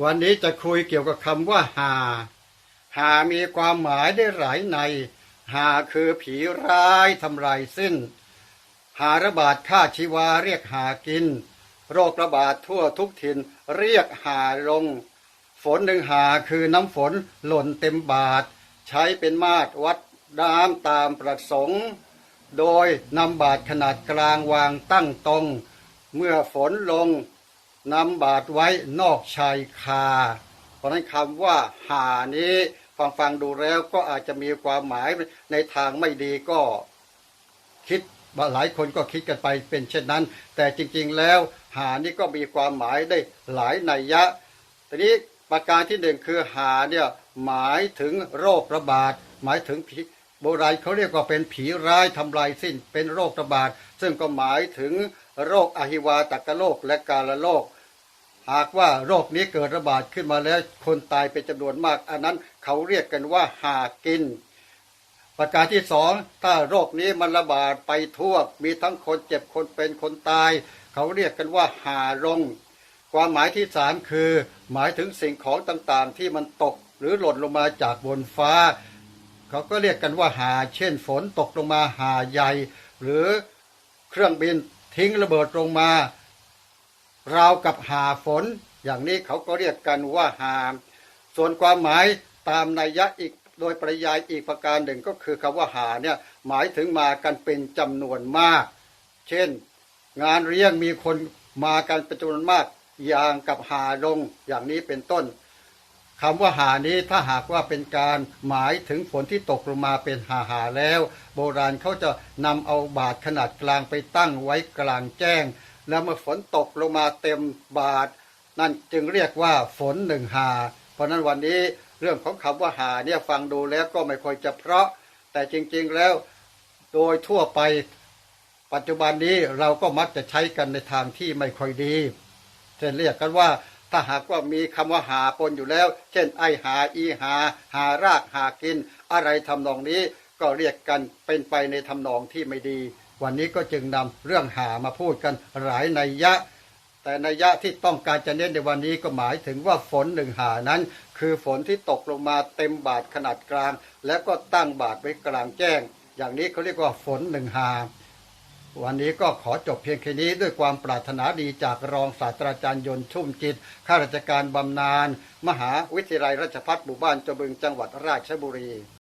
วันนี้จะคุยเกี่ยวกับคำว่าหาหามีความหมายได้หลายในหาคือผีร้ายทำลายสิ้น หาระบาดฆ่าชีวาเรียกหากิน โรคระบาดทั่วทุกถิ่นเรียกหาลง ฝนหนึ่งหาคือน้ำฝนหล่นเต็มบาท ใช้เป็นมาตรวัดน้ำตามประสงค์ โดยนำบาทขนาดกลางวางตั้งตรง เมื่อฝนลง นำบาทไว้นอกชายคา เพราะนั้นคำว่าหานี้ฟังฟังดูแล้วก็อาจจะมีความหมายในทางไม่ดีก็คิดหลายคนก็คิดกันไปเป็นเช่นนั้น แต่จริงๆแล้วหานี่ก็มีความหมายได้หลายนัยยะทีนี้ประการที่หนึ่งคือหาเนี่ยหมายถึงโรคระบาด หมายถึงผีโบราณเขาเรียกว่าเป็นผีร้ายทำลายสิ้นเป็นโรคระบาด ซึ่งก็หมายถึง โรคอหิวาตกโรคและกาละโรคหากว่าโรคนี้เกิดระบาดขึ้นมาแล้วคนตายเป็นจำนวนมาก อันนั้นเขาเรียกกันว่าหากิน ประการที่สองถ้าโรคนี้มันระบาดไปทั่ว มีทั้งคนเจ็บคนเป็นคนตาย เขาเรียกกันว่าหาลงความหมายที่สามคือ หมายถึงสิ่งของต่างๆ ที่มันตกหรือหล่นลงมาจากบนฟ้า เขาก็เรียกกันว่าหา เช่นฝนตกลงมาหาใหญ่ หรือเครื่องบิน ทิ้งระเบิดลงมาราวกับหาฝน อย่างนี้เขาก็เรียกกันว่าหาส่วนความหมายตามนัยยะอีกโดยปริยายอีกประการหนึ่งก็คือคำว่าหาเนี่ยหมายถึงมากันเป็นจำนวนมาก เช่น งานเลี้ยงมีคนมากันเป็นจำนวนมาก อย่างกับหาลงอย่างนี้เป็นต้น คำว่าหานี้ถ้าหากว่าเป็นการหมายถึงฝนที่ตกลงมาเป็นหาหาแล้ว โบราณเขาจะนำเอาบาทขนาดกลางไปตั้งไว้กลางแจ้ง แล้วเมื่อฝนตกลงมาเต็มบาทนั่นจึงเรียกว่าฝนหนึ่งหา เพราะนั้นวันนี้เรื่องของคำว่าหาเนี่ยฟังดูแล้วก็ไม่ค่อยจะเพราะ แต่จริงๆแล้วโดยทั่วไปปัจจุบันนี้เราก็มักจะใช้กันในทางที่ไม่ค่อยดีเช่นเรียกกันว่า ถ้าหากว่ามีคำว่าหาปนอยู่แล้ว เช่น ไอหาอีหา หารากหากิน อะไรทำนองนี้ก็เรียกกันเป็นไปในทำนองที่ไม่ดี วันนี้ก็จึงนำเรื่องหามาพูดกันหลายนัยยะ แต่นัยยะที่ต้องการจะเน้นในวันนี้ก็หมายถึงว่าฝนหนึ่งหานั้น คือฝนที่ตกลงมาเต็มบาทขนาดกลาง แล้วก็ตั้งบาทไว้กลางแจ้ง อย่างนี้เขาเรียกว่าฝนหนึ่งหา วันนี้ก็ขอจบเพียงแค่นี้ด้วยความปรารถนาดีจากรองศาสตราจารย์ยนต์ชุ่มจิต ข้าราชการบำนาญ มหาวิทยาลัยราชภัฏหมู่บ้านเจบึงจังหวัดราชบุรี